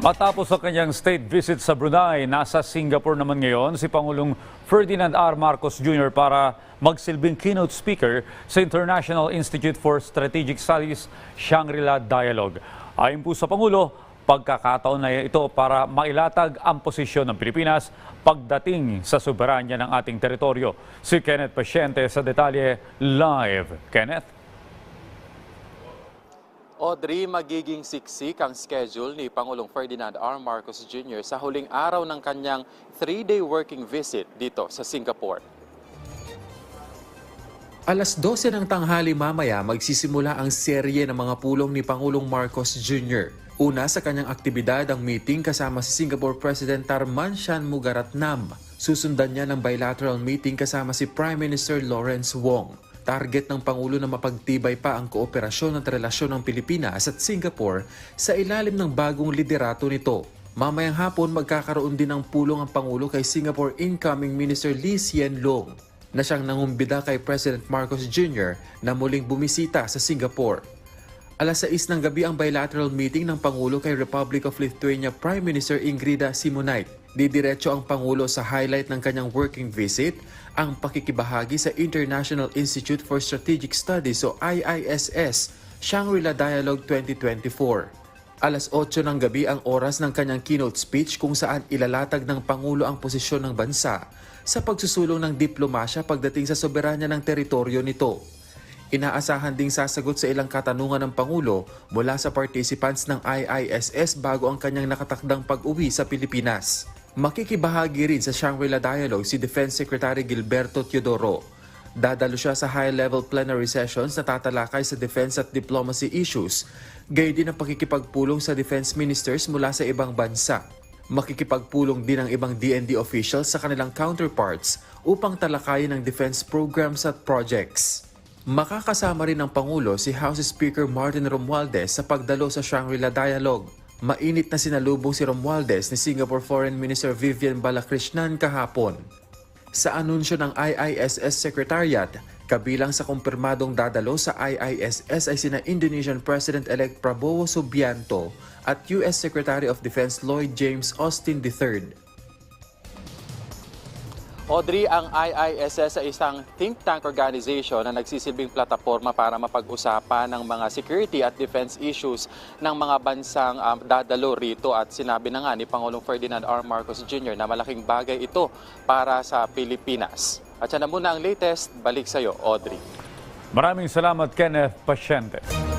Matapos ang kanyang state visit sa Brunei, nasa Singapore naman ngayon si Pangulong Ferdinand R. Marcos Jr. para magsilbing keynote speaker sa International Institute for Strategic Studies Shangri-La Dialogue. Ayon po sa Pangulo, pagkakataon na ito para mailatag ang posisyon ng Pilipinas pagdating sa soberanya ng ating teritoryo. Si Kenneth Pasyente sa detalye live. Kenneth? Audrey, magiging siksik ang schedule ni Pangulong Ferdinand R. Marcos Jr. sa huling araw ng kanyang three-day working visit dito sa Singapore. Alas 12 ng tanghali mamaya magsisimula ang serye ng mga pulong ni Pangulong Marcos Jr. Una sa kanyang aktibidad ang meeting kasama si Singapore President Tarman Shanmugaratnam. Susundan niya ng bilateral meeting kasama si Prime Minister Lawrence Wong. Target ng Pangulo na mapagtibay pa ang kooperasyon at relasyon ng Pilipinas at Singapore sa ilalim ng bagong liderato nito. Mamayang hapon magkakaroon din ng pulong ang Pangulo kay Singapore incoming Minister Lee Hsien Loong na siyang nangumbida kay President Marcos Jr. na muling bumisita sa Singapore. Alas 6 ng gabi ang bilateral meeting ng Pangulo kay Republic of Lithuania Prime Minister Ingrida Simonite. Didiretso ang Pangulo sa highlight ng kanyang working visit, ang pakikibahagi sa International Institute for Strategic Studies o IISS, Shangri-La Dialogue 2024. Alas 8 ng gabi ang oras ng kanyang keynote speech kung saan ilalatag ng Pangulo ang posisyon ng bansa sa pagsusulong ng diplomasya pagdating sa soberanya ng teritoryo nito. Inaasahan ding sasagot sa ilang katanungan ng Pangulo mula sa participants ng IISS bago ang kanyang nakatakdang pag-uwi sa Pilipinas. Makikibahagi rin sa Shangri-La Dialogue si Defense Secretary Gilberto Teodoro. Dadalo siya sa high-level plenary sessions na tatalakay sa defense at diplomacy issues, gayon din ang pakikipagpulong sa defense ministers mula sa ibang bansa. Makikipagpulong din ang ibang DND officials sa kanilang counterparts upang talakayin ang defense programs at projects. Makakasama rin ng Pangulo si House Speaker Martin Romualdez sa pagdalo sa Shangri-La Dialogue. Mainit na sinalubong si Romualdez ni Singapore Foreign Minister Vivian Balakrishnan kahapon. Sa anunsyo ng IISS Secretariat, kabilang sa kumpirmadong dadalo sa IISS ay sina Indonesian President-elect Prabowo Subianto at US Secretary of Defense Lloyd James Austin III. Audrey, ang IISS ay isang think tank organization na nagsisilbing plataforma para mapag-usapan ng mga security at defense issues ng mga bansang um, dadalo rito at sinabi na nga ni Pangulong Ferdinand R. Marcos Jr. na malaking bagay ito para sa Pilipinas. At yan na muna ang latest. Balik sa iyo, Audrey. Maraming salamat Kenneth Pasyente.